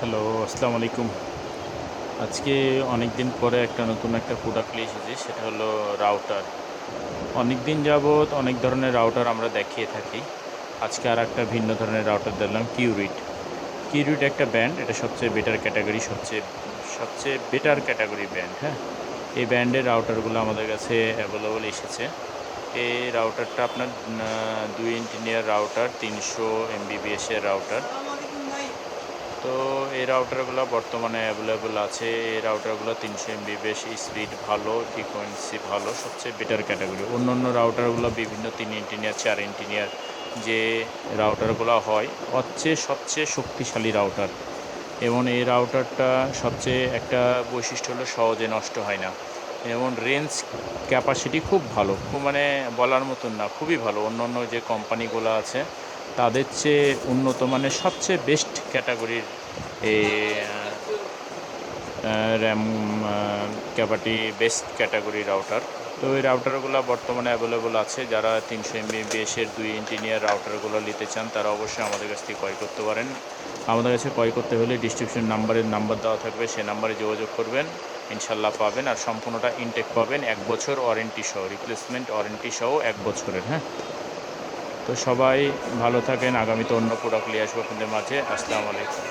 Hello, আসসালামু আলাইকুম। আজকে অনেক দিন পরে একটা নতুন একটা প্রোডাক্ট নিয়ে এসেছি, সেটা হলো রাউটার অনেক দিন যাবৎ অনেক ধরনের রাউটার আমরা দেখিয়ে থাকি। আজকে আর একটা ভিন্ন ধরনের রাউটার দেখলাম কিউরিট কিউরিট একটা ব্যান্ড এটা সবচেয়ে বেটার ক্যাটাগরি সবচেয়ে সবচেয়ে বেটার ক্যাটাগরি ব্যান্ড হ্যাঁ? এই ব্যান্ডের রাউটারগুলো আমাদের কাছে অ্যাভেলেবল এসেছে। এই রাউটারটা আপনার দুই ইঞ্জিনিয়ার রাউটার তিনশো এমবিবিএসের রাউটার তো এই রাউটারগুলো বর্তমানে অ্যাভেলেবল আছে। এই রাউটারগুলো তিনশো এমবি বেশ স্পিড ভালো ফ্রিকোয়েন্সি ভালো, সবচেয়ে বেটার ক্যাটাগরি অন্য অন্য রাউটারগুলো বিভিন্ন তিন ইঞ্জিনিয়ার চার ইঞ্জিনিয়ার যে রাউটারগুলো হয় হচ্ছে সবচেয়ে শক্তিশালী রাউটার এবং এই রাউটারটা সবচেয়ে একটা বৈশিষ্ট্য হলো সহজে নষ্ট হয় না। এবং রেঞ্জ ক্যাপাসিটি খুব ভালো। খুব মানে বলার মতন না, খুবই ভালো। অন্য অন্য যে কোম্পানিগুলো আছে তাদের চেয়ে উন্নত মানের সবচেয়ে বেস্ট ক্যাটাগরির এই RAM capacity best category router তো এই রাউটারগুলো বর্তমানে অ্যাভেলেবল আছে। যারা তিনশো এমবি বেসের দুই ইঞ্জিনিয়ার রাউটারগুলো নিতে চান, তারা অবশ্যই আমাদের কাছ থেকে ক্রয় করতে পারেন। আমাদের কাছে ক্রয় করতে হলে ডিস্ট্রিবিউশন নাম্বারের নাম্বার দেওয়া থাকবে। সে নাম্বারে যোগাযোগ করবেন। ইনশাল্লাহ পাবেন আর সম্পূর্ণটা ইনটেক পাবেন। এক বছর ওয়ারেন্টি সহ রিপ্লেসমেন্ট ওয়ারেন্টি সহ এক বছরের হ্যাঁ? তো সবাই ভালো থাকেন। আগামীতে অন্য প্রোডাক্ট নিয়ে আসব আপনাদের মাঝে। আসসালামু আলাইকুম।